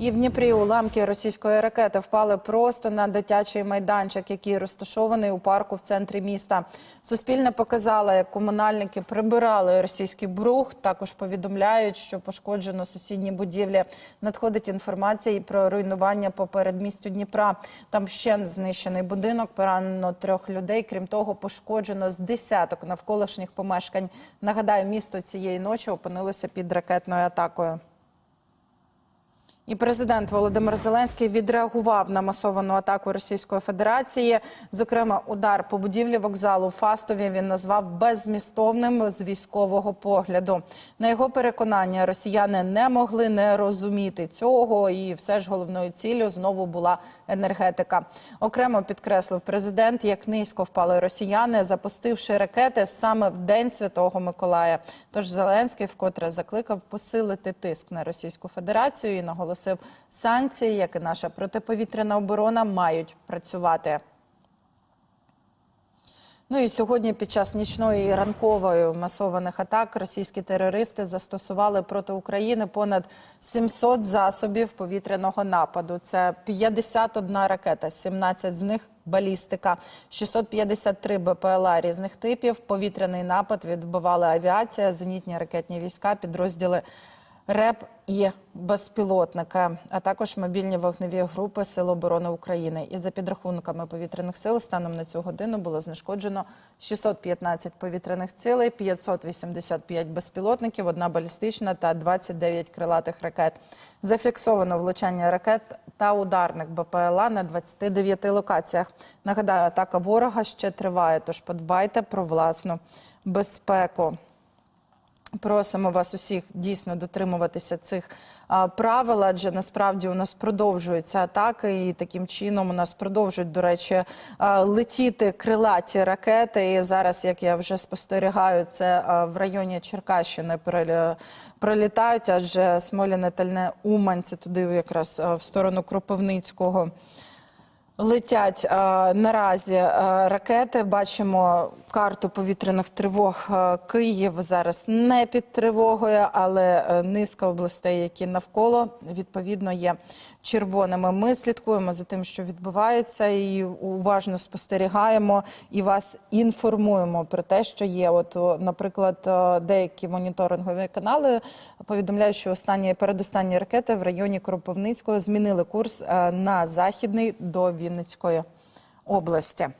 І в Дніпрі уламки російської ракети впали просто на дитячий майданчик, який розташований у парку в центрі міста. Суспільне показало, як комунальники прибирали російський брух. Також повідомляють, що пошкоджено сусідні будівлі. Надходить інформація і про руйнування по передмістю Дніпра. Там ще знищений будинок, поранено трьох людей. Крім того, пошкоджено з десяток навколишніх помешкань. Нагадаю, місто цієї ночі опинилося під ракетною атакою. І президент Володимир Зеленський відреагував на масовану атаку Російської Федерації. Зокрема, удар по будівлі вокзалу Фастові він назвав беззмістовним з військового погляду. На його переконання, росіяни не могли не розуміти цього, і все ж головною ціллю знову була енергетика. Окремо підкреслив президент, як низько впали росіяни, запустивши ракети саме в день Святого Миколая. Тож Зеленський вкотре закликав посилити тиск на Російську Федерацію і наголосив, санкції, як і наша протиповітряна оборона, мають працювати. Ну і сьогодні під час нічної і ранкової масованих атак російські терористи застосували проти України понад 700 засобів повітряного нападу. Це 51 ракета, 17 з них балістика, 653 БПЛА різних типів. Повітряний напад відбивали авіація, зенітні ракетні війська, підрозділи РЕП і безпілотники, а також мобільні вогневі групи Сил оборони України. І за підрахунками повітряних сил станом на цю годину було знешкоджено 615 повітряних цілей, 585 безпілотників, одна балістична та 29 крилатих ракет. Зафіксовано влучання ракет та ударних БПЛА на 29 локаціях. Нагадаю, атака ворога ще триває, тож подбайте про власну безпеку. Просимо вас усіх дійсно дотримуватися цих а, правил, адже насправді у нас продовжуються атаки, і таким чином у нас продовжують, до речі, а, летіти крилаті ракети. І зараз, як я вже спостерігаю, це а, в районі Черкащини пролітають, адже Смоляне Тальне Умань, туди якраз а, в сторону Кропивницького. Летять е, наразі е, ракети. Бачимо карту повітряних тривог. Е, Київ зараз не під тривогою, але е, низка областей, які навколо відповідно є червоними. Ми слідкуємо за тим, що відбувається, і уважно спостерігаємо і вас інформуємо про те, що є. От, наприклад, е, деякі моніторингові канали повідомляють, що останні передостанні ракети в районі Кропивницького змінили курс на західний до Вінницької області.